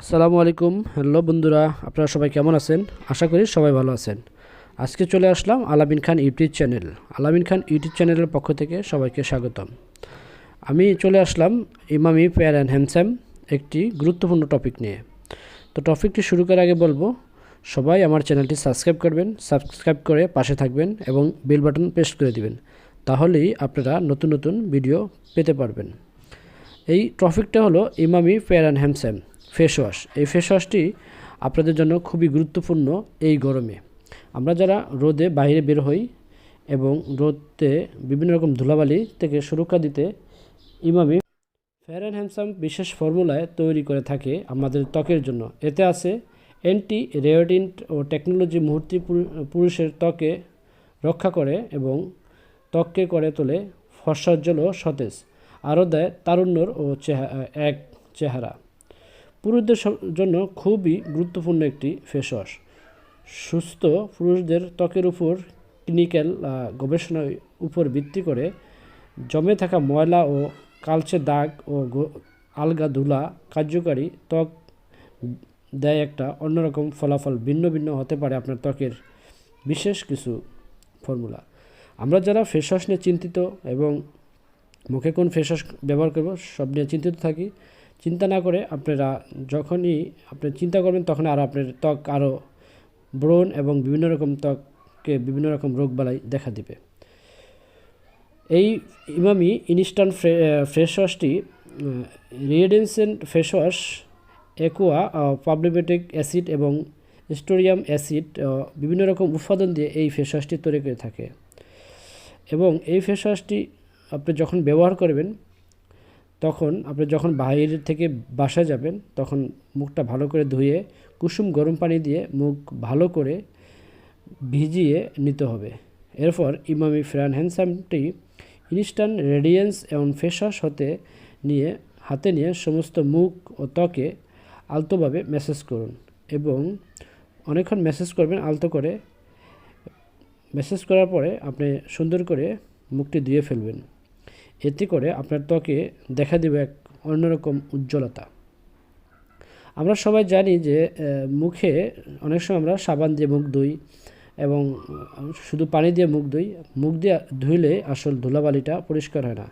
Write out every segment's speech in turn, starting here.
আসসালামু আলাইকুম। হ্যালো বন্ধুরা, আপনারা সবাই কেমন আছেন? আশা করি সবাই ভালো আছেন। আজকে চলে আসলাম আলামিন খান ইউটিউব চ্যানেল। আলামিন খান ইউটিউব চ্যানেলের পক্ষ থেকে সবাইকে স্বাগতম। আমি চলে আসলাম ইমামি ফেয়ার অ্যান্ড হ্যান্ডসাম একটি গুরুত্বপূর্ণ টপিক নিয়ে। তো টপিকটি শুরু করার আগে বলব, সবাই আমার চ্যানেলটি সাবস্ক্রাইব করবেন, সাবস্ক্রাইব করে পাশে থাকবেন এবং বেল বাটন প্রেস করে দিবেন। তাহলেই আপনারা নতুন নতুন ভিডিও পেতে পারবেন। এই টপিকটা হলো Emami fair and handsome. Face wash এই ফেস ওয়াশটি আপনাদের জন্য খুবই গুরুত্বপূর্ণ এই গরমে। আমরা যারা রোদে বাইরে বের হই এবং রোদে বিভিন্ন রকম ধুলাবালি থেকে সুরক্ষা দিতে ইমামি ফেয়ার অ্যান্ড হ্যান্ডসাম বিশেষ ফর্মুলায় তৈরি করে থাকে আমাদের ত্বকের জন্য। এতে আছে অ্যান্টি রেওডিন্ট ও টেকনোলজি মুহূর্তে পুরু- পুরুষের ত্বকে রক্ষা করে এবং ত্বককে করে তোলে ফর্সাজ্জ্বল ও সতেজ। আরও দেয় তারুণ্যর ও চেহারা এক চেহারা। পুরুষদের জন্য খুবই গুরুত্বপূর্ণ একটি ফেস ওয়াশ সুস্থ পুরুষদের ত্বকের উপর ক্লিনিক্যাল গবেষণার উপর ভিত্তি করে জমে থাকা ময়লা ও কালচে দাগ ও আলগা ধুলা কার্যকারী ত্বক দেয় একটা অন্যরকম ফলাফল ভিন্ন ভিন্ন হতে পারে আপনার ত্বকের বিশেষ কিছু ফর্মুলা। আমরা যারা ফেস ওয়াশ নিয়ে চিন্তিত এবং মুখে কোন ফেস ওয়াশ ব্যবহার করব সব নিয়ে চিন্তিত থাকি। চিন্তা না করে আপনারা যখনই আপনি চিন্তা করবেন, তখন আর আপনার ত্বক আরও ব্রণ এবং বিভিন্ন রকম ত্বককে বিভিন্ন রকম রোগবালাই দেখা দিবে। এই ইমামি ইনস্ট্যান্ট ফ্রেশ ওয়াশটি রিয়েডেন্সেন্ট ফেস ওয়াশ অ্যাকোয়া পাবলিমেটিক অ্যাসিড এবং স্টোরিয়াম অ্যাসিড বিভিন্ন রকম উৎপাদন দিয়ে এই ফেস ওয়াশটি তৈরি করে থাকে। এবং এই ফেস ওয়াশটি আপনি যখন ব্যবহার করবেন তখন আপনি যখন বাইরে থেকে বাসা যাবেন, তখন মুখটা ভালো করে ধুয়ে, কুসুম গরম পানি দিয়ে মুখ ভালো করে ভিজিয়ে নিতে হবে। এরপর ইমামি ফ্রান হ্যান্ডসামটি ইনস্ট্যান্ট রেডিয়েন্স এবং ফেস ওয়াশ হতে নিয়ে, হাতে নিয়ে সমস্ত মুখ ও ত্বকে আলতোভাবে মেসেজ করুন এবং অনেকক্ষণ মেসেজ করবেন আলতো করে। মেসেজ করার পরে আপনি সুন্দর করে মুখটি ধুয়ে ফেলবেন। এতে করে আপনার ত্বকে দেখা দেবে এক অন্যরকম উজ্জ্বলতা। আমরা সবাই জানি যে মুখে অনেক সময় আমরা সাবান দিয়ে মুখ ধুই এবং শুধু পানি দিয়ে মুখ ধুই, মুখ দিয়ে ধুইলে আসল ধুলাবালিটা পরিষ্কার হয় না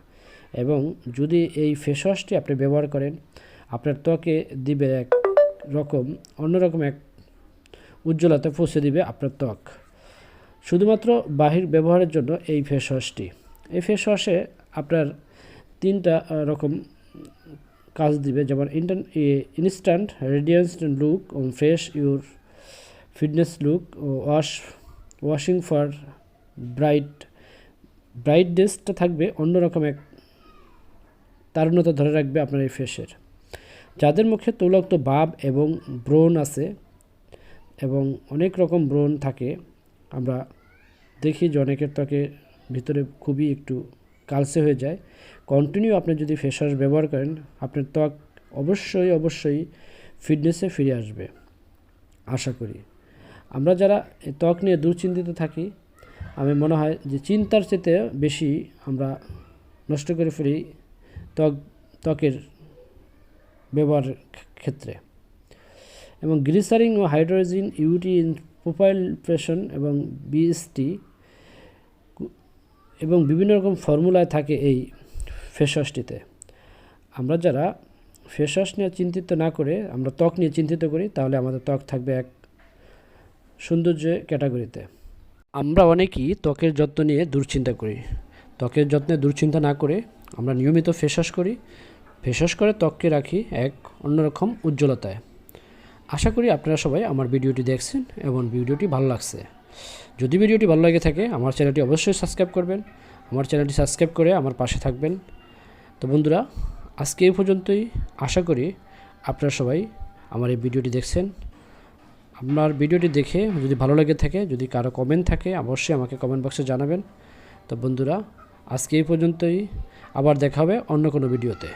এবং যদি এই ফেস ওয়াশটি আপনি ব্যবহার করেন, আপনার ত্বকে দিবে এক রকম, অন্যরকম এক উজ্জ্বলতা পৌঁছে দিবে আপনার ত্বক। শুধুমাত্র বাহির ব্যবহারের জন্য এই ফেস ওয়াশটি এই ফেস ওয়াশে আপনার তিনটা রকম কাজ দিবে। যেমন ইন্টার ইনস্ট্যান্ট রেডিয়েন্স লুক ও fresh your fitness look O wash washing for bright bright ব্রাইটনেসটা থাকবে। অন্যরকম এক তারুণ্যতা ধরে রাখবে আপনার এই ফেসের যাদের মুখে তৈলাক্ত ভাব এবং ব্রণ আছে এবং অনেক রকম ব্রণ থাকে, আমরা দেখি যে অনেকের ত্বকে ভিতরে খুবই একটু কালসে হয়ে যায়। কন্টিনিউ আপনি যদি ফেস ওয়াশ ব্যবহার করেন, আপনার ত্বক অবশ্যই অবশ্যই ফিটনেসে ফিরে আসবে, আশা করি। আমরা যারা ত্বক নিয়ে দুশ্চিন্তিত থাকি, আমি মনে হয় যে চিন্তার চেতে বেশি আমরা নষ্ট করে ফেলি ত্বক, ত্বকের ব্যবহার ক্ষেত্রে। এবং গ্লিসারিং ও হাইড্রোজেন ইউটি প্রোফাইল প্রেশন এবং বিএসটি এবং বিভিন্ন রকম ফর্মুলায় থাকে এই ফেস ওয়াশটিতে আমরা যারা ফেস ওয়াশ নিয়ে চিন্তিত না করে, আমরা ত্বক নিয়ে চিন্তিত করি, তাহলে আমাদের ত্বক থাকবে এক সৌন্দর্য ক্যাটাগরিতে। আমরা অনেকেই ত্বকের যত্ন নিয়ে দুশ্চিন্তা করি। ত্বকের যত্নে দুশ্চিন্তা না করে আমরা নিয়মিত ফেস ওয়াশ করি। ফেস ওয়াশ করে ত্বককে রাখি এক অন্যরকম উজ্জ্বলতায়। আশা করি আপনারা সবাই আমার ভিডিওটি দেখছেন এবং ভিডিওটি ভালো লাগছে। যদি ভিডিওটি ভালো লাগে থাকে, আমার চ্যানেলটি অবশ্যই সাবস্ক্রাইব করবেন। আমার চ্যানেলটি সাবস্ক্রাইব করে আমার পাশে থাকবেন। তো বন্ধুরা, আজকে এই পর্যন্তই। আশা করি আপনারা সবাই আমার এই ভিডিওটি দেখছেন। আপনার ভিডিওটি দেখে যদি ভালো লেগে থাকে, যদি কারও কমেন্ট থাকে, অবশ্যই আমাকে কমেন্ট বক্সে জানাবেন। তো বন্ধুরা, আজকে এই পর্যন্তই। আবার দেখা হবে অন্য কোনো ভিডিওতে।